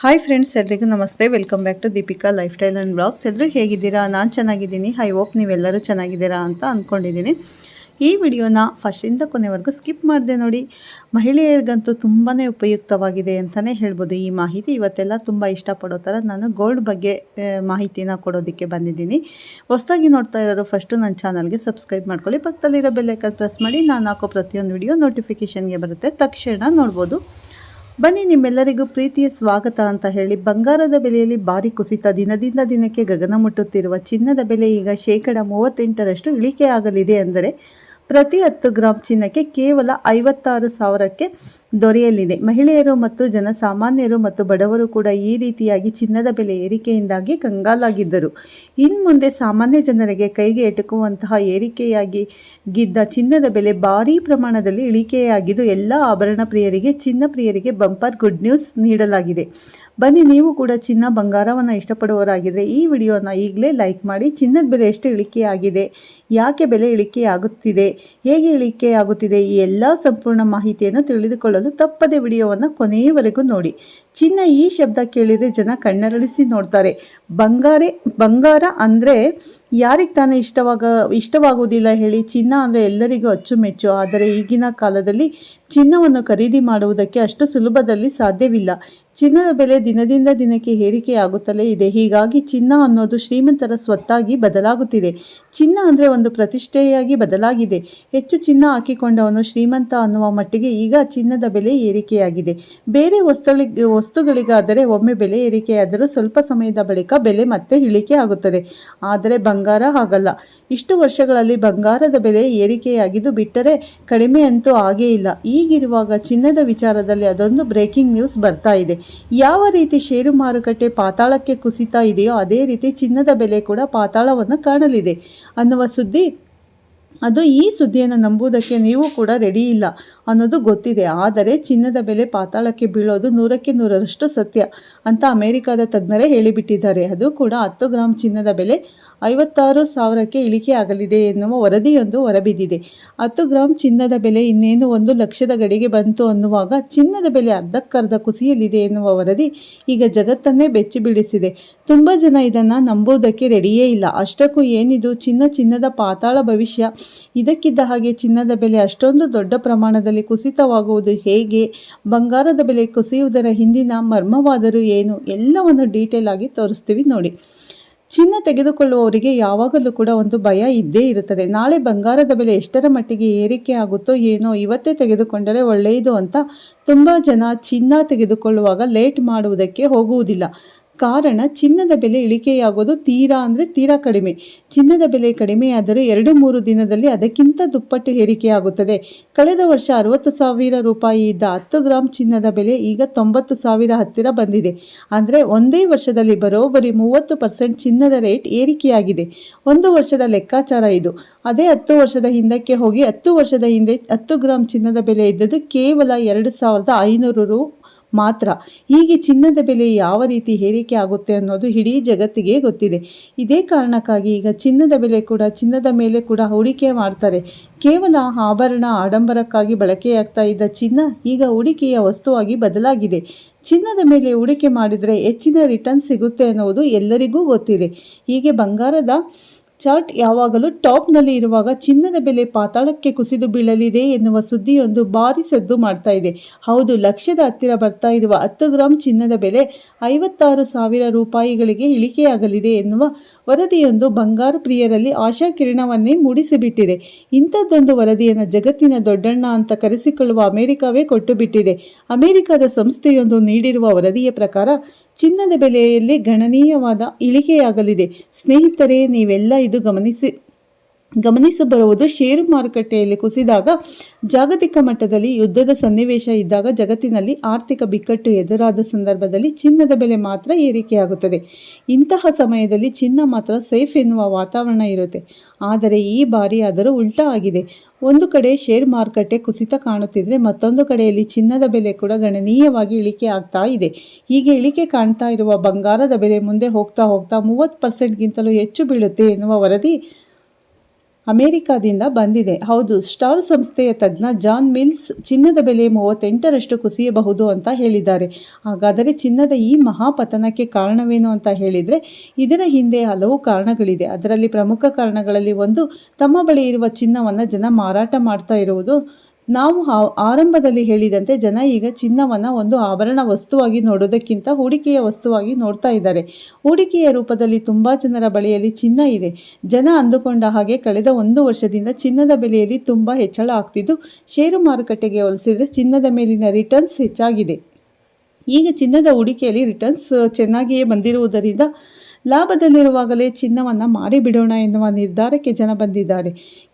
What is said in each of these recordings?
Hi friends ಎಲ್ರಿಗೂ ನಮಸ್ತೆ. Welcome back to Deepika lifestyle and blogs ಎಲ್ಲರೂ ಹೇಗಿದ್ದೀರಾ? ನಾನು ಚೆನ್ನಾಗಿದ್ದೀನಿ. ಐ ಹೋಪ್ ನೀವೆಲ್ಲರೂ ಚೆನ್ನಾಗಿದ್ದೀರಾ ಅಂತ ಅಂದ್ಕೊಂಡಿದ್ದೀನಿ ಈ ವಿಡಿಯೋನ ಫಸ್ಟಿಂದ ಕೊನೆವರೆಗೂ ಸ್ಕಿಪ್ ಮಾಡಿದೆ ನೋಡಿ. ಮಹಿಳೆಯರಿಗಂತೂ ತುಂಬಾ ಉಪಯುಕ್ತವಾಗಿದೆ ಅಂತಲೇ ಹೇಳ್ಬೋದು. ಈ ಮಾಹಿತಿ ಇವತ್ತೆಲ್ಲ ತುಂಬ ಇಷ್ಟಪಡೋ ಥರ ನಾನು ಗೋಲ್ಡ್ ಬಗ್ಗೆ ಮಾಹಿತಿನ ಕೊಡೋದಕ್ಕೆ ಬಂದಿದ್ದೀನಿ. ಹೊಸದಾಗಿ ನೋಡ್ತಾ ಇರೋರು ಫಸ್ಟು ನನ್ನ ಚಾನಲ್ಗೆ ಸಬ್ಸ್ಕ್ರೈಬ್ ಮಾಡ್ಕೊಳ್ಳಿ. ಪಕ್ಕದಲ್ಲಿರೋ ಬೆಲ್ಲೈಕನ್ ಪ್ರೆಸ್ ಮಾಡಿ. ನಾನು ಹಾಕೋ ಪ್ರತಿಯೊಂದು ವಿಡಿಯೋ ನೋಟಿಫಿಕೇಷನ್ಗೆ ಬರುತ್ತೆ. ತಕ್ಷಣ ನೋಡ್ಬೋದು. ಬನ್ನಿ ನಿಮ್ಮೆಲ್ಲರಿಗೂ ಪ್ರೀತಿಯ ಸ್ವಾಗತ ಅಂತ ಹೇಳಿ ಬಂಗಾರದ ಬೆಲೆಯಲ್ಲಿ ಭಾರಿ ಕುಸಿತ ದಿನದಿಂದ ದಿನಕ್ಕೆ ಗಗನ ಮುಟ್ಟುತ್ತಿರುವ ಚಿನ್ನದ ಬೆಲೆ ಈಗ ಶೇಕಡ ಮೂವತ್ತೆಂಟರಷ್ಟು ಇಳಿಕೆಯಾಗಲಿದೆ ಅಂದರೆ ಪ್ರತಿ ಹತ್ತು ಗ್ರಾಂ ಚಿನ್ನಕ್ಕೆ ಕೇವಲ ಐವತ್ತಾರು ಸಾವಿರಕ್ಕೆ ದೊರೆಯಲಿದೆ. ಮಹಿಳೆಯರು ಮತ್ತು ಜನಸಾಮಾನ್ಯರು ಮತ್ತು ಬಡವರು ಕೂಡ ಈ ರೀತಿಯಾಗಿ ಚಿನ್ನದ ಬೆಲೆ ಏರಿಕೆಯಿಂದಾಗಿ ಕಂಗಾಲಾಗಿದ್ದರು. ಇನ್ನು ಮುಂದೆ ಸಾಮಾನ್ಯ ಜನರಿಗೆ ಕೈಗೆ ಎಟುಕುವಂತಹ ಏರಿಕೆಯಾಗಿ ಗಿದ್ದ ಚಿನ್ನದ ಬೆಲೆ ಭಾರೀ ಪ್ರಮಾಣದಲ್ಲಿ ಇಳಿಕೆಯಾಗಿದ್ದು, ಎಲ್ಲ ಆಭರಣ ಪ್ರಿಯರಿಗೆ, ಚಿನ್ನ ಪ್ರಿಯರಿಗೆ ಬಂಪರ್ ಗುಡ್ ನ್ಯೂಸ್ ನೀಡಲಾಗಿದೆ. ಬನ್ನಿ, ನೀವು ಕೂಡ ಚಿನ್ನ ಬಂಗಾರವನ್ನು ಇಷ್ಟಪಡುವವರಾಗಿದ್ದರೆ ಈ ವಿಡಿಯೋನ ಈಗಲೇ ಲೈಕ್ ಮಾಡಿ. ಚಿನ್ನದ ಬೆಲೆ ಎಷ್ಟು ಇಳಿಕೆಯಾಗಿದೆ, ಯಾಕೆ ಬೆಲೆ ಇಳಿಕೆಯಾಗುತ್ತಿದೆ, ಹೇಗೆ ಇಳಿಕೆಯಾಗುತ್ತಿದೆ, ಈ ಎಲ್ಲ ಸಂಪೂರ್ಣ ಮಾಹಿತಿಯನ್ನು ತಿಳಿದುಕೊಳ್ಳಲು ತಪ್ಪದೆ ವಿಡಿಯೋವನ್ನು ಕೊನೆಯವರೆಗೂ ನೋಡಿ. ಚಿನ್ನ ಈ ಶಬ್ದ ಕೇಳಿದರೆ ಜನ ಕಣ್ಣರಳಿಸಿ ನೋಡ್ತಾರೆ. ಬಂಗಾರೆ, ಬಂಗಾರ ಅಂದರೆ ಯಾರಿಗೆ ತಾನೇ ಇಷ್ಟವಾಗ ಇಷ್ಟವಾಗುವುದಿಲ್ಲ ಹೇಳಿ ಚಿನ್ನ ಅಂದರೆ ಎಲ್ಲರಿಗೂ ಅಚ್ಚುಮೆಚ್ಚು. ಆದರೆ ಈಗಿನ ಕಾಲದಲ್ಲಿ ಚಿನ್ನವನ್ನು ಖರೀದಿ ಮಾಡುವುದಕ್ಕೆ ಅಷ್ಟು ಸುಲಭದಲ್ಲಿ ಸಾಧ್ಯವಿಲ್ಲ. ಚಿನ್ನದ ಬೆಲೆ ದಿನದಿಂದ ದಿನಕ್ಕೆ ಏರಿಕೆಯಾಗುತ್ತಲೇ ಇದೆ. ಹೀಗಾಗಿ ಚಿನ್ನ ಅನ್ನೋದು ಶ್ರೀಮಂತರ ಸ್ವತ್ತಾಗಿ ಬದಲಾಗುತ್ತಿದೆ. ಚಿನ್ನ ಅಂದರೆ ಒಂದು ಪ್ರತಿಷ್ಠೆಯಾಗಿ ಬದಲಾಗಿದೆ. ಹೆಚ್ಚು ಚಿನ್ನ ಹಾಕಿಕೊಂಡವನು ಶ್ರೀಮಂತ ಅನ್ನುವ ಮಟ್ಟಿಗೆ ಈಗ ಚಿನ್ನದ ಬೆಲೆ ಏರಿಕೆಯಾಗಿದೆ. ಬೇರೆ ವಸ್ತುಗಳಿಗೆ ವಸ್ತುಗಳಿಗಾದರೆ ಒಮ್ಮೆ ಬೆಲೆ ಏರಿಕೆಯಾದರೂ ಸ್ವಲ್ಪ ಸಮಯದ ಬಳಿಕ ಬೆಲೆ ಮತ್ತೆ ಇಳಿಕೆ ಆಗುತ್ತದೆ. ಆದರೆ ಬಂಗಾರ ಹಾಗಲ್ಲ. ಇಷ್ಟು ವರ್ಷಗಳಲ್ಲಿ ಬಂಗಾರದ ಬೆಲೆ ಏರಿಕೆಯಾಗಿದ್ದು ಬಿಟ್ಟರೆ ಕಡಿಮೆ ಅಂತೂ ಆಗೇ ಇಲ್ಲ. ಈಗಿರುವಾಗ ಚಿನ್ನದ ವಿಚಾರದಲ್ಲಿ ಅದೊಂದು ಬ್ರೇಕಿಂಗ್ ನ್ಯೂಸ್ ಬರ್ತಾ ಇದೆ. ಯಾವ ರೀತಿ ಷೇರು ಮಾರುಕಟ್ಟೆ ಪಾತಾಳಕ್ಕೆ ಕುಸಿತಾ ಇದೆಯೋ ಅದೇ ರೀತಿ ಚಿನ್ನದ ಬೆಲೆ ಕೂಡ ಪಾತಾಳವನ್ನು ಕಾಣಲಿದೆ ಅನ್ನುವ ಸುದ್ದಿ. ಅದು ಈ ಸುದ್ದಿಯನ್ನು ನಂಬುವುದಕ್ಕೆ ನೀವು ಕೂಡ ರೆಡಿ ಇಲ್ಲ. ಅನ್ನೋದು ಗೊತ್ತಿದೆ. ಆದರೆ ಚಿನ್ನದ ಬೆಲೆ ಪಾತಾಳಕ್ಕೆ ಬೀಳೋದು ನೂರಕ್ಕೆ ನೂರರಷ್ಟು ಸತ್ಯ ಅಂತ ಅಮೆರಿಕದ ತಜ್ಞರೇ ಹೇಳಿಬಿಟ್ಟಿದ್ದಾರೆ. ಅದು ಕೂಡ ಹತ್ತು ಗ್ರಾಂ ಚಿನ್ನದ ಬೆಲೆ ಐವತ್ತಾರು ಸಾವಿರಕ್ಕೆ ಇಳಿಕೆಯಾಗಲಿದೆ ಎನ್ನುವ ವರದಿಯೊಂದು ಹೊರಬಿದ್ದಿದೆ. ಹತ್ತು ಗ್ರಾಂ ಚಿನ್ನದ ಬೆಲೆ ಇನ್ನೇನು ಒಂದು ಲಕ್ಷದ ಗಡಿಗೆ ಬಂತು ಅನ್ನುವಾಗ ಚಿನ್ನದ ಬೆಲೆ ಅರ್ಧಕ್ಕರ್ಧ ಕುಸಿಯಲಿದೆ ಎನ್ನುವ ವರದಿ ಈಗ ಜಗತ್ತನ್ನೇ ಬೆಚ್ಚಿ ಬೀಳಿಸಿದೆ. ತುಂಬ ಜನ ಇದನ್ನು ನಂಬುವುದಕ್ಕೆ ರೆಡಿಯೇ ಇಲ್ಲ. ಅಷ್ಟಕ್ಕೂ ಏನಿದು? ಚಿನ್ನ ಚಿನ್ನದ ಪಾತಾಳ ಭವಿಷ್ಯ. ಇದಕ್ಕಿದ್ದ ಹಾಗೆ ಚಿನ್ನದ ಬೆಲೆ ಅಷ್ಟೊಂದು ದೊಡ್ಡ ಪ್ರಮಾಣದಲ್ಲಿ ಕುಸಿತವಾಗುವುದು ಹೇಗೆ? ಬಂಗಾರದ ಬೆಲೆ ಕುಸಿಯುವುದರ ಹಿಂದಿನ ಮರ್ಮವಾದರೂ ಏನು? ಎಲ್ಲವನ್ನು ಡೀಟೇಲ್ ಆಗಿ ತೋರಿಸ್ತೀವಿ ನೋಡಿ. ಚಿನ್ನ ತೆಗೆದುಕೊಳ್ಳುವವರಿಗೆ ಯಾವಾಗಲೂ ಕೂಡ ಒಂದು ಭಯ ಇದ್ದೇ ಇರುತ್ತದೆ. ನಾಳೆ ಬಂಗಾರದ ಬೆಲೆ ಎಷ್ಟರ ಮಟ್ಟಿಗೆ ಏರಿಕೆ ಆಗುತ್ತೋ ಏನೋ ಇವತ್ತೇ ತೆಗೆದುಕೊಂಡರೆ ಒಳ್ಳೆಯದು ಅಂತ ತುಂಬ ಜನ ಚಿನ್ನ ತೆಗೆದುಕೊಳ್ಳುವಾಗ ಲೇಟ್ ಮಾಡುವುದಕ್ಕೆ ಹೋಗುವುದಿಲ್ಲ. ಕಾರಣ ಚಿನ್ನದ ಬೆಲೆ ಇಳಿಕೆಯಾಗೋದು ತೀರಾ ಅಂದರೆ ತೀರಾ ಕಡಿಮೆ. ಚಿನ್ನದ ಬೆಲೆ ಕಡಿಮೆಯಾದರೆ ಎರಡು ಮೂರು ದಿನದಲ್ಲಿ ಅದಕ್ಕಿಂತ ದುಪ್ಪಟ್ಟು ಏರಿಕೆಯಾಗುತ್ತದೆ. ಕಳೆದ ವರ್ಷ ಅರವತ್ತು ಸಾವಿರ ರೂಪಾಯಿ ಇದ್ದ ಹತ್ತು ಗ್ರಾಮ್ ಚಿನ್ನದ ಬೆಲೆ ಈಗ ತೊಂಬತ್ತು ಸಾವಿರ ಹತ್ತಿರ ಬಂದಿದೆ. ಅಂದರೆ ಒಂದೇ ವರ್ಷದಲ್ಲಿ ಬರೋಬ್ಬರಿ ಮೂವತ್ತು ಪರ್ಸೆಂಟ್ ಚಿನ್ನದ ರೇಟ್ ಏರಿಕೆಯಾಗಿದೆ. ಒಂದು ವರ್ಷದ ಲೆಕ್ಕಾಚಾರ ಇದು. ಅದೇ ಹತ್ತು ವರ್ಷದ ಹಿಂದಕ್ಕೆ ಹೋಗಿ ಹತ್ತು ವರ್ಷದ ಹಿಂದೆ ಹತ್ತು ಗ್ರಾಂ ಚಿನ್ನದ ಬೆಲೆ ಇದ್ದದ್ದು ಕೇವಲ ಎರಡು ಸಾವಿರದ ಐನೂರು ರು ಮಾತ್ರ. ಹೀಗೆ ಚಿನ್ನದ ಬೆಲೆ ಯಾವ ರೀತಿ ಏರಿಕೆ ಆಗುತ್ತೆ ಅನ್ನೋದು ಇಡೀ ಜಗತ್ತಿಗೆ ಗೊತ್ತಿದೆ. ಇದೇ ಕಾರಣಕ್ಕಾಗಿ ಈಗ ಚಿನ್ನದ ಬೆಲೆ ಕೂಡ, ಚಿನ್ನದ ಮೇಲೆ ಕೂಡ ಹೂಡಿಕೆ ಮಾಡ್ತಾರೆ. ಕೇವಲ ಆಭರಣ, ಆಡಂಬರಕ್ಕಾಗಿ ಬಳಕೆಯಾಗ್ತಾ ಇದ್ದ ಚಿನ್ನ ಈಗ ಹೂಡಿಕೆಯ ವಸ್ತುವಾಗಿ ಬದಲಾಗಿದೆ. ಚಿನ್ನದ ಮೇಲೆ ಹೂಡಿಕೆ ಮಾಡಿದರೆ ಹೆಚ್ಚಿನ ರಿಟರ್ನ್ ಸಿಗುತ್ತೆ ಅನ್ನೋದು ಎಲ್ಲರಿಗೂ ಗೊತ್ತಿದೆ. ಹೀಗೆ ಬಂಗಾರದ ಚಾರ್ಟ್ ಯಾವಾಗಲೂ ಟಾಪ್ನಲ್ಲಿ ಇರುವಾಗ ಚಿನ್ನದ ಬೆಲೆ ಪಾತಾಳಕ್ಕೆ ಕುಸಿದು ಬೀಳಲಿದೆ ಎನ್ನುವ ಸುದ್ದಿಯೊಂದು ಭಾರಿ ಸದ್ದು ಮಾಡ್ತಾ ಇದೆ. ಹೌದು, ಲಕ್ಷದ ಹತ್ತಿರ ಬರ್ತಾ ಇರುವ ಹತ್ತು ಗ್ರಾಂ ಚಿನ್ನದ ಬೆಲೆ ಐವತ್ತಾರು ಸಾವಿರ ರೂಪಾಯಿಗಳಿಗೆ ಇಳಿಕೆಯಾಗಲಿದೆ ಎನ್ನುವ ವರದಿಯೊಂದು ಬಂಗಾರ ಪ್ರಿಯರಲ್ಲಿ ಆಶಾ ಕಿರಣವನ್ನೇ ಮೂಡಿಸಿಬಿಟ್ಟಿದೆ. ಇಂಥದ್ದೊಂದು ವರದಿಯನ್ನು ಜಗತ್ತಿನ ದೊಡ್ಡಣ್ಣ ಅಂತ ಕರೆಸಿಕೊಳ್ಳುವ ಅಮೆರಿಕವೇ ಕೊಟ್ಟು ಬಿಟ್ಟಿದೆ ಅಮೆರಿಕದ ಸಂಸ್ಥೆಯೊಂದು ನೀಡಿರುವ ವರದಿಯ ಪ್ರಕಾರ, ಚಿನ್ನದ ಬೆಲೆಯಲ್ಲಿ ಗಣನೀಯವಾದ ಇಳಿಕೆಯಾಗಲಿದೆ. ಸ್ನೇಹಿತರೇ, ನೀವೆಲ್ಲ ಇದು ಗಮನಿಸಿ ಗಮನಿಸಬರುವುದು ಷೇರು ಮಾರುಕಟ್ಟೆಯಲ್ಲಿ ಕುಸಿದಾಗ ಜಾಗತಿಕ ಮಟ್ಟದಲ್ಲಿ ಯುದ್ಧದ ಸನ್ನಿವೇಶ ಇದ್ದಾಗ ಜಗತ್ತಿನಲ್ಲಿ ಆರ್ಥಿಕ ಬಿಕ್ಕಟ್ಟು ಎದುರಾದ ಸಂದರ್ಭದಲ್ಲಿ ಚಿನ್ನದ ಬೆಲೆ ಮಾತ್ರ ಏರಿಕೆಯಾಗುತ್ತದೆ. ಇಂತಹ ಸಮಯದಲ್ಲಿ ಚಿನ್ನ ಮಾತ್ರ ಸೇಫ್ ಎನ್ನುವ ವಾತಾವರಣ ಇರುತ್ತೆ. ಆದರೆ ಈ ಬಾರಿ ಅದರ ಉಲ್ಟಾ ಆಗಿದೆ. ಒಂದು ಕಡೆ ಶೇರ್ ಮಾರುಕಟ್ಟೆ ಕುಸಿತ ಕಾಣುತ್ತಿದ್ರೆ ಮತ್ತೊಂದು ಕಡೆಯಲ್ಲಿ ಚಿನ್ನದ ಬೆಲೆ ಕೂಡ ಗಣನೀಯವಾಗಿ ಇಳಿಕೆ ಆಗ್ತಾ ಇದೆ. ಹೀಗೆ ಇಳಿಕೆ ಕಾಣ್ತಾ ಇರುವ ಬಂಗಾರದ ಬೆಲೆ ಮುಂದೆ ಹೋಗ್ತಾ ಹೋಗ್ತಾ ಮೂವತ್ತು ಪರ್ಸೆಂಟ್ಗಿಂತಲೂ ಹೆಚ್ಚು ಬೀಳುತ್ತೆ ಎನ್ನುವ ವರದಿ ಅಮೆರಿಕಾದಿಂದ ಬಂದಿದೆ. ಹೌದು, ಸ್ಟಾರ್ ಸಂಸ್ಥೆಯ ತಜ್ಞ ಜಾನ್ ಮಿಲ್ಸ್ ಚಿನ್ನದ ಬೆಲೆ ಮೂವತ್ತೆಂಟರಷ್ಟು ಕುಸಿಯಬಹುದು ಅಂತ ಹೇಳಿದ್ದಾರೆ. ಹಾಗಾದರೆ ಚಿನ್ನದ ಈ ಮಹಾಪತನಕ್ಕೆ ಕಾರಣವೇನು ಅಂತ ಹೇಳಿದರೆ, ಇದರ ಹಿಂದೆ ಹಲವು ಕಾರಣಗಳಿದೆ. ಅದರಲ್ಲಿ ಪ್ರಮುಖ ಕಾರಣಗಳಲ್ಲಿ ಒಂದು, ತಮ್ಮ ಬಳಿ ಇರುವ ಚಿನ್ನವನ್ನು ಜನ ಮಾರಾಟ ಮಾಡ್ತಾ ಇರುವುದು ನಾವು ಆರಂಭದಲ್ಲಿ ಹೇಳಿದಂತೆ ಜನ ಈಗ ಚಿನ್ನವನ್ನು ಒಂದು ಆಭರಣ ವಸ್ತುವಾಗಿ ನೋಡೋದಕ್ಕಿಂತ ಹೂಡಿಕೆಯ ವಸ್ತುವಾಗಿ ನೋಡ್ತಾ ಇದ್ದಾರೆ. ಹೂಡಿಕೆಯ ರೂಪದಲ್ಲಿ ತುಂಬ ಜನರ ಬಳಿಯಲ್ಲಿ ಚಿನ್ನ ಇದೆ. ಜನ ಅಂದುಕೊಂಡ ಹಾಗೆ ಕಳೆದ ಒಂದು ವರ್ಷದಿಂದ ಚಿನ್ನದ ಬೆಲೆಯಲ್ಲಿ ತುಂಬ ಹೆಚ್ಚಳ ಆಗ್ತಿದ್ದು, ಷೇರು ಮಾರುಕಟ್ಟೆಗೆ ಹೋಲಿಸಿದರೆ ಚಿನ್ನದ ಮೇಲಿನ ರಿಟರ್ನ್ಸ್ ಹೆಚ್ಚಾಗಿದೆ. ಈಗ ಚಿನ್ನದ ಹೂಡಿಕೆಯಲ್ಲಿ ರಿಟರ್ನ್ಸ್ ಚೆನ್ನಾಗಿಯೇ ಬಂದಿರುವುದರಿಂದ ಲಾಭದಲ್ಲಿರುವಾಗಲೇ ಚಿನ್ನವನ್ನು ಮಾರಿಬಿಡೋಣ ಎನ್ನುವ ನಿರ್ಧಾರಕ್ಕೆ ಜನ ಬಂದಿದ್ದಾರೆ.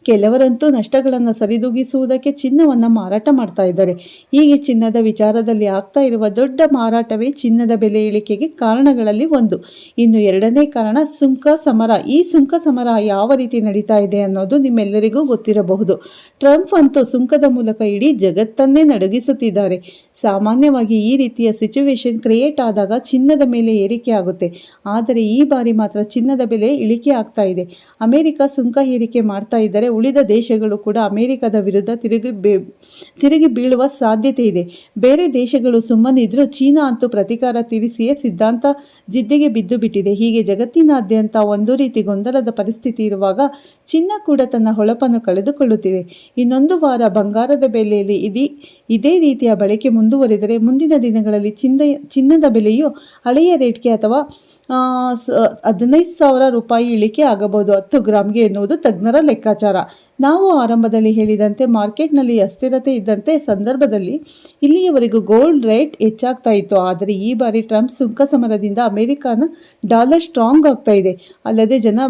ಕೆಲವರಂತೂ ನಷ್ಟಗಳನ್ನು ಸರಿದೂಗಿಸುವುದಕ್ಕೆ ಚಿನ್ನವನ್ನು ಮಾರಾಟ ಮಾಡ್ತಾ ಇದ್ದಾರೆ. ಹೀಗೆ ಚಿನ್ನದ ವಿಚಾರದಲ್ಲಿ ಆಗ್ತಾ ಇರುವ ದೊಡ್ಡ ಮಾರಾಟವೇ ಚಿನ್ನದ ಬೆಲೆ ಇಳಿಕೆಗೆ ಕಾರಣಗಳಲ್ಲಿ ಒಂದು. ಇನ್ನು ಎರಡನೇ ಕಾರಣ ಸುಂಕ ಸಮರ. ಈ ಸುಂಕ ಸಮರ ಯಾವ ರೀತಿ ನಡೀತಾ ಇದೆ ಅನ್ನೋದು ನಿಮ್ಮೆಲ್ಲರಿಗೂ ಗೊತ್ತಿರಬಹುದು. ಟ್ರಂಪ್ ಅಂತೂ ಸುಂಕದ ಮೂಲಕ ಇಡೀ ಜಗತ್ತನ್ನೇ ನಡಗಿಸುತ್ತಿದ್ದಾರೆ. ಸಾಮಾನ್ಯವಾಗಿ ಈ ರೀತಿಯ ಸಿಚುವೇಶನ್ ಕ್ರಿಯೇಟ್ ಆದಾಗ ಚಿನ್ನದ ಮೇಲೆ ಏರಿಕೆ ಆಗುತ್ತೆ. ಆದರೆ ಈ ಬಾರಿ ಮಾತ್ರ ಚಿನ್ನದ ಬೆಲೆ ಇಳಿಕೆ ಆಗ್ತಾ ಇದೆ. ಅಮೆರಿಕ ಸುಂಕ ಏರಿಕೆ ಮಾಡ್ತಾ ಇದ್ದರೆ ಉಳಿದ ದೇಶಗಳು ಕೂಡ ಅಮೆರಿಕದ ವಿರುದ್ಧ ತಿರುಗಿ ಬೇ, ತಿರುಗಿ ಬೀಳುವ ಸಾಧ್ಯತೆ ಇದೆ. ಬೇರೆ ದೇಶಗಳು ಸುಮ್ಮನಿದ್ರೂ ಚೀನಾ ಅಂತೂ ಪ್ರತೀಕಾರ ತೀರಿಸಿಯೇ ಸಿದ್ಧಾಂತ ಜಿದ್ದಿಗೆ ಬಿದ್ದು ಬಿಟ್ಟಿದೆ. ಹೀಗೆ ಜಗತ್ತಿನಾದ್ಯಂತ ಒಂದು ರೀತಿ ಗೊಂದಲದ ಪರಿಸ್ಥಿತಿ ಇರುವಾಗ ಚಿನ್ನ ಕೂಡ ತನ್ನ ಹೊಳಪನ್ನು ಕಳೆದುಕೊಳ್ಳುತ್ತಿದೆ. ಇನ್ನೊಂದು ವಾರ ಬಂಗಾರದ ಬೆಲೆಯಲ್ಲಿ ಇದೀ, ಇದೇ ರೀತಿಯ ಬಳಕೆ ಮುಂದುವರಿದರೆ ಮುಂದಿನ ದಿನಗಳಲ್ಲಿ ಚಿನ್ನ ಚಿನ್ನದ ಬೆಲೆಯು ಹಳೆಯ ರೇಟ್ಗೆ ಅಥವಾ ಹದಿನೈದು ಸಾವಿರ ರೂಪಾಯಿ ಇಳಿಕೆ ಆಗಬಹುದು, ಹತ್ತು ಗ್ರಾಮ್ಗೆ ಎನ್ನುವುದು ತಜ್ಞರ ಲೆಕ್ಕಾಚಾರ. ನಾವು ಆರಂಭದಲ್ಲಿ ಹೇಳಿದಂತೆ ಮಾರ್ಕೆಟ್ನಲ್ಲಿ ಅಸ್ಥಿರತೆ ಇದ್ದಂತೆ ಸಂದರ್ಭದಲ್ಲಿ ಇಲ್ಲಿಯವರೆಗೂ ಗೋಲ್ಡ್ ರೇಟ್ ಹೆಚ್ಚಾಗ್ತಾ ಇತ್ತು. ಆದರೆ ಈ ಬಾರಿ ಟ್ರಂಪ್ ಸುಂಕ ಸಮರದಿಂದ ಅಮೆರಿಕನ ಡಾಲರ್ ಸ್ಟ್ರಾಂಗ್ ಆಗ್ತಾ ಇದೆ. ಅಲ್ಲದೆ ಜನ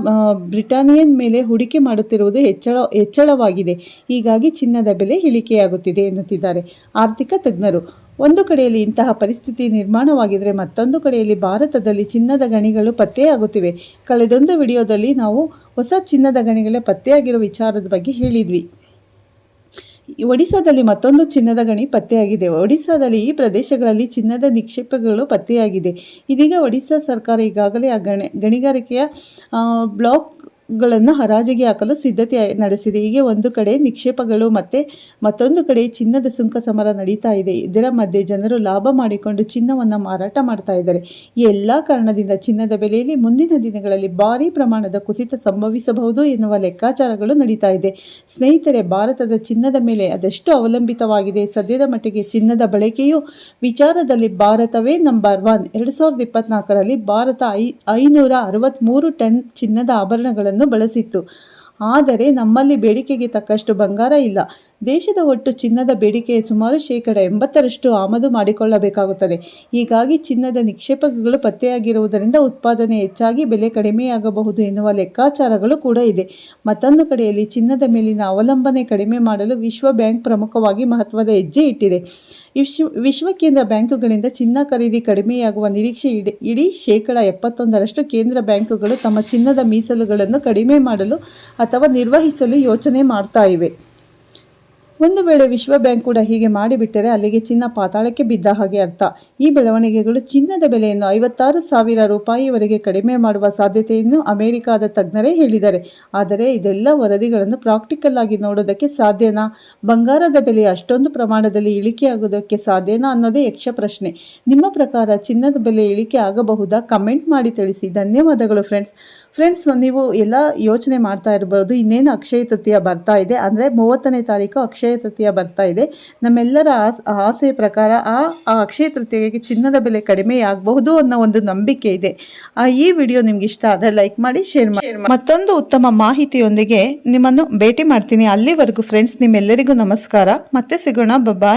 ಬ್ರಿಟಾನಿಯನ್ ಮೇಲೆ ಹೂಡಿಕೆ ಮಾಡುತ್ತಿರುವುದು ಹೆಚ್ಚಳ, ಹೆಚ್ಚಳವಾಗಿದೆ. ಹೀಗಾಗಿ ಚಿನ್ನದ ಬೆಲೆ ಇಳಿಕೆಯಾಗುತ್ತಿದೆ ಎನ್ನುತ್ತಿದ್ದಾರೆ ಆರ್ಥಿಕ ತಜ್ಞರು. ಒಂದು ಕಡೆಯಲ್ಲಿ ಇಂತಹ ಪರಿಸ್ಥಿತಿ ನಿರ್ಮಾಣವಾಗಿದ್ದರೆ ಮತ್ತೊಂದು ಕಡೆಯಲ್ಲಿ ಭಾರತದಲ್ಲಿ ಚಿನ್ನದ ಗಣಿಗಳು ಪತ್ತೆಯಾಗುತ್ತಿವೆ. ಕಳೆದೊಂದು ವಿಡಿಯೋದಲ್ಲಿ ನಾವು ಹೊಸ ಚಿನ್ನದ ಗಣಿಗಳೇ ಪತ್ತೆಯಾಗಿರುವ ವಿಚಾರದ ಬಗ್ಗೆ ಹೇಳಿದ್ವಿ. ಈ ಒಡಿಸ್ಸಾದಲ್ಲಿ ಮತ್ತೊಂದು ಚಿನ್ನದ ಗಣಿ ಪತ್ತೆಯಾಗಿದೆ. ಒಡಿಸಾದಲ್ಲಿ ಈ ಪ್ರದೇಶಗಳಲ್ಲಿ ಚಿನ್ನದ ನಿಕ್ಷೇಪಗಳು ಪತ್ತೆಯಾಗಿದೆ. ಇದೀಗ ಒಡಿಸ್ಸಾ ಸರ್ಕಾರ ಈಗಾಗಲೇ ಆ ಗಣಿ ಗಣಿಗಾರಿಕೆಯ ಆ, ಬ್ಲಾಕ್ಗಳನ್ನು ಹರಾಜಿಗೆ ಹಾಕಲು ಸಿದ್ಧತೆ ನಡೆಸಿದೆ. ಹೀಗೆ ಒಂದು ಕಡೆ ನಿಕ್ಷೇಪಗಳು ಮತ್ತು ಮತ್ತೊಂದು ಕಡೆ ಚಿನ್ನದ ಸುಂಕ ಸಮರ ನಡೀತಾ ಇದೆ. ಇದರ ಮಧ್ಯೆ ಜನರು ಲಾಭ ಮಾಡಿಕೊಂಡು ಚಿನ್ನವನ್ನು ಮಾರಾಟ ಮಾಡ್ತಾ ಇದ್ದಾರೆ. ಈ ಎಲ್ಲ ಕಾರಣದಿಂದ ಚಿನ್ನದ ಬೆಲೆಯಲ್ಲಿ ಮುಂದಿನ ದಿನಗಳಲ್ಲಿ ಭಾರೀ ಪ್ರಮಾಣದ ಕುಸಿತ ಸಂಭವಿಸಬಹುದು ಎನ್ನುವ ಲೆಕ್ಕಾಚಾರಗಳು ನಡೀತಾ ಇದೆ. ಸ್ನೇಹಿತರೆ, ಭಾರತದ ಚಿನ್ನದ ಮೇಲೆ ಅದೆಷ್ಟು ಅವಲಂಬಿತವಾಗಿದೆ. ಸದ್ಯದ ಮಟ್ಟಿಗೆ ಚಿನ್ನದ ಬಳಕೆಯು ವಿಚಾರದಲ್ಲಿ ಭಾರತವೇ ನಂಬರ್ ಒನ್ ಎರಡು ಸಾವಿರದ ಇಪ್ಪತ್ನಾಲ್ಕರಲ್ಲಿ ಭಾರತ ಐ, ಐನೂರ ಅರವತ್ತ್ಮೂರು ಟನ್ ಚಿನ್ನದ ಆಭರಣಗಳನ್ನು ಬಳಸಿತ್ತು. ಆದರೆ ನಮ್ಮಲ್ಲಿ ಬೇಡಿಕೆಗೆ ತಕ್ಕಷ್ಟು ಬಂಗಾರ ಇಲ್ಲ. ದೇಶದ ಒಟ್ಟು ಚಿನ್ನದ ಬೇಡಿಕೆಯ ಸುಮಾರು ಶೇಕಡ ಎಂಬತ್ತರಷ್ಟು ಆಮದು ಮಾಡಿಕೊಳ್ಳಬೇಕಾಗುತ್ತದೆ. ಹೀಗಾಗಿ ಚಿನ್ನದ ನಿಕ್ಷೇಪಗಳು ಪತ್ತೆಯಾಗಿರುವುದರಿಂದ ಉತ್ಪಾದನೆ ಹೆಚ್ಚಾಗಿ ಬೆಲೆ ಕಡಿಮೆಯಾಗಬಹುದು ಎನ್ನುವ ಲೆಕ್ಕಾಚಾರಗಳು ಕೂಡ ಇದೆ. ಮತ್ತೊಂದು ಕಡೆಯಲ್ಲಿ ಚಿನ್ನದ ಮೇಲಿನ ಅವಲಂಬನೆ ಕಡಿಮೆ ಮಾಡಲು ವಿಶ್ವ ಬ್ಯಾಂಕ್ ಪ್ರಮುಖವಾಗಿ ಮಹತ್ವದ ಹೆಜ್ಜೆ ಇಟ್ಟಿದೆ. ವಿಶ್ವ ವಿಶ್ವ ಕೇಂದ್ರ ಬ್ಯಾಂಕುಗಳಿಂದ ಚಿನ್ನ ಖರೀದಿ ಕಡಿಮೆಯಾಗುವ ನಿರೀಕ್ಷೆ ಇಡಿ, ಇಡೀ ಶೇಕಡ ಎಪ್ಪತ್ತೊಂದರಷ್ಟು ಕೇಂದ್ರ ಬ್ಯಾಂಕುಗಳು ತಮ್ಮ ಚಿನ್ನದ ಮೀಸಲುಗಳನ್ನು ಕಡಿಮೆ ಮಾಡಲು ಅಥವಾ ನಿರ್ವಹಿಸಲು ಯೋಚನೆ ಮಾಡ್ತಾ ಇವೆ. ಒಂದು ವೇಳೆ ವಿಶ್ವ ಬ್ಯಾಂಕ್ ಕೂಡ ಹೀಗೆ ಮಾಡಿಬಿಟ್ಟರೆ ಅಲ್ಲಿಗೆ ಚಿನ್ನ ಪಾತಾಳಕ್ಕೆ ಬಿದ್ದ ಹಾಗೆ ಅರ್ಥ. ಈ ಬೆಳವಣಿಗೆಗಳು ಚಿನ್ನದ ಬೆಲೆಯನ್ನು ಐವತ್ತಾರು ಸಾವಿರ ರೂಪಾಯಿವರೆಗೆ ಕಡಿಮೆ ಮಾಡುವ ಸಾಧ್ಯತೆಯನ್ನು ಅಮೆರಿಕಾದ ತಜ್ಞರೇ ಹೇಳಿದ್ದಾರೆ. ಆದರೆ ಇದೆಲ್ಲ ವರದಿಗಳನ್ನು ಪ್ರಾಕ್ಟಿಕಲ್ ಆಗಿ ನೋಡೋದಕ್ಕೆ ಸಾಧ್ಯನಾ? ಬಂಗಾರದ ಬೆಲೆ ಅಷ್ಟೊಂದು ಪ್ರಮಾಣದಲ್ಲಿ ಇಳಿಕೆಯಾಗೋದಕ್ಕೆ ಸಾಧ್ಯನಾ ಅನ್ನೋದೇ ಯಕ್ಷ ಪ್ರಶ್ನೆ. ನಿಮ್ಮ ಪ್ರಕಾರ ಚಿನ್ನದ ಬೆಲೆ ಇಳಿಕೆ ಆಗಬಹುದಾ? ಕಮೆಂಟ್ ಮಾಡಿ ತಿಳಿಸಿ. ಧನ್ಯವಾದಗಳು ಫ್ರೆಂಡ್ಸ್. ಫ್ರೆಂಡ್ಸ್, ನೀವು ಎಲ್ಲ ಯೋಚನೆ ಮಾಡ್ತಾ ಇರ್ಬೋದು. ಇನ್ನೇನು ಅಕ್ಷಯ ತೃತೀಯ ಬರ್ತಾ ಇದೆ. ಅಂದರೆ ಮೂವತ್ತನೇ ತಾರೀಕು ಅಕ್ಷಯ ತೃತೀಯ ಬರ್ತಾ ಇದೆ. ನಮ್ಮೆಲ್ಲರ ಆಸೆ ಪ್ರಕಾರ ಆ ಆ ಅಕ್ಷಯ ತೃತೀಯಕ್ಕೆ ಚಿನ್ನದ ಬೆಲೆ ಕಡಿಮೆ ಆಗಬಹುದು ಅನ್ನೋ ಒಂದು ನಂಬಿಕೆ ಇದೆ. ಆ, ಈ ವಿಡಿಯೋ ನಿಮ್ಗೆ ಇಷ್ಟ ಆದರೆ ಲೈಕ್ ಮಾಡಿ ಶೇರ್ ಮಾಡಿ. ಮತ್ತೊಂದು ಉತ್ತಮ ಮಾಹಿತಿಯೊಂದಿಗೆ ನಿಮ್ಮನ್ನು ಭೇಟಿ ಮಾಡ್ತೀನಿ. ಅಲ್ಲಿವರೆಗೂ ಫ್ರೆಂಡ್ಸ್ ನಿಮ್ಮೆಲ್ಲರಿಗೂ ನಮಸ್ಕಾರ. ಮತ್ತೆ ಸಿಗೋಣ. ಬಬ್ಬಾ